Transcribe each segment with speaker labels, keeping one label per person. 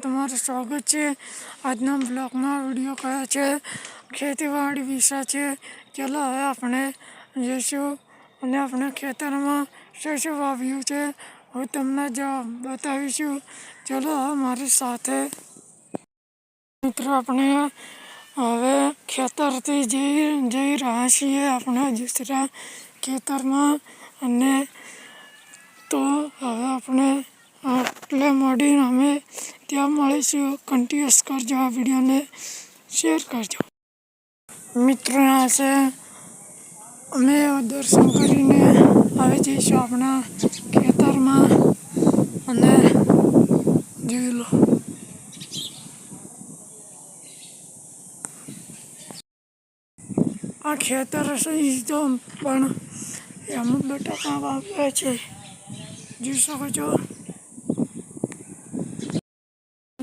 Speaker 1: તમારું સ્વાગત છે. આજના બ્લોગમાં વીડિયો કયા છે? ખેતીવાડી વિશે છે. ચલો હવે આપણે જઈશું અને આપણે ખેતરમાં શું શું વાવ્યું છે હું તમને જવાબ બતાવીશું. ચલો હવે મારી સાથે મિત્રો આપણે હવે ખેતરથી જઈ જઈ રહ્યા છીએ આપણે દુસરા ખેતરમાં અને તો હવે આપણે એટલે મળીને અમે ત્યાં મળીશું કન્ટિન્યુઅસ કરજો આ વિડીયોને શેર કરજો. મિત્રો આ છે અમે દર્શન કરીને આવી જઈશું આપણા ખેતરમાં. અને જોઈ લો. આ ખેતર તો પણ એમાં બટાકા વાવ્યા છે. જોઈ શકો છો.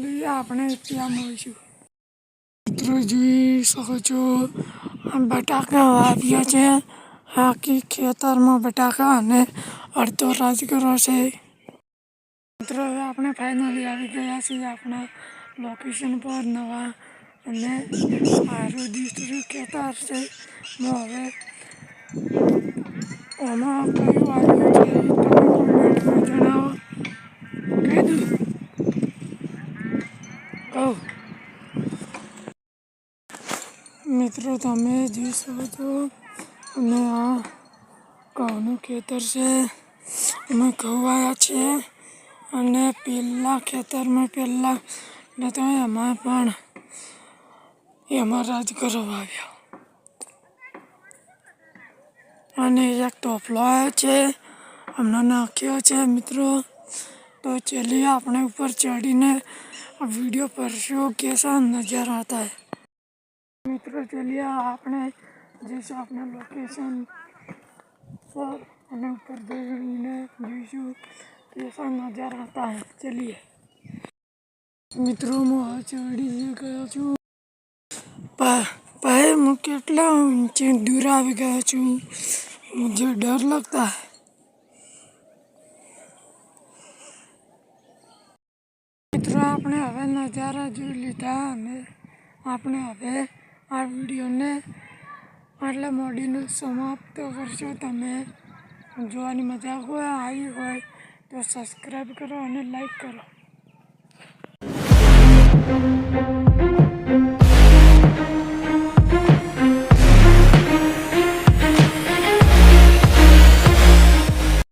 Speaker 1: લઈએ, આપણે ત્યાં મળીશું. મિત્રો જોઈ શકો છો બટાકા વાવ્યા છે. આખી ખેતરમાં બટાકા અને અડધો રાજગરો છે. મિત્રો, હવે આપણે ફાઇનલી આવી ગયા છીએ આપણા લોકેશન પર નવા અને સારું દૂસરું ખેતર છે. હવે આમાં કયું આવ્યું મિત્રો, તમે જોઈ શકો છો અને આ ઘઉંનું ખેતર છે. એમાં ઘઉં આવ્યા છે અને પહેલાં ખેતરમાં પહેલાં ને તો એમાં પણ એમાં રાજ કરવા આવ્યો અને એક ટોપલો આવ્યો છે હમણાં નાખ્યો છે, મિત્રો. તો ચલીએ આપણે ઉપર ચડીને વીડિયો પર શું કેસા નજર હતા मित्रों, चलिए आपने जिस अपने लोकेशन पर हमें ऊपर जैसा नज़र आता है। चलिए। मित्रों चौड़ी जी दूर आ गया मुझे डर लगता है। मित्रों अपने हमें नज़ारा जो लीधा हमें अपने हमें આ વિડીયોને આટલા મોડીનું સમાપ્ત કરશો. તમે જોવાની મજા હોય, આવી હોય તો સબસ્ક્રાઈબ કરો અને લાઈક કરો.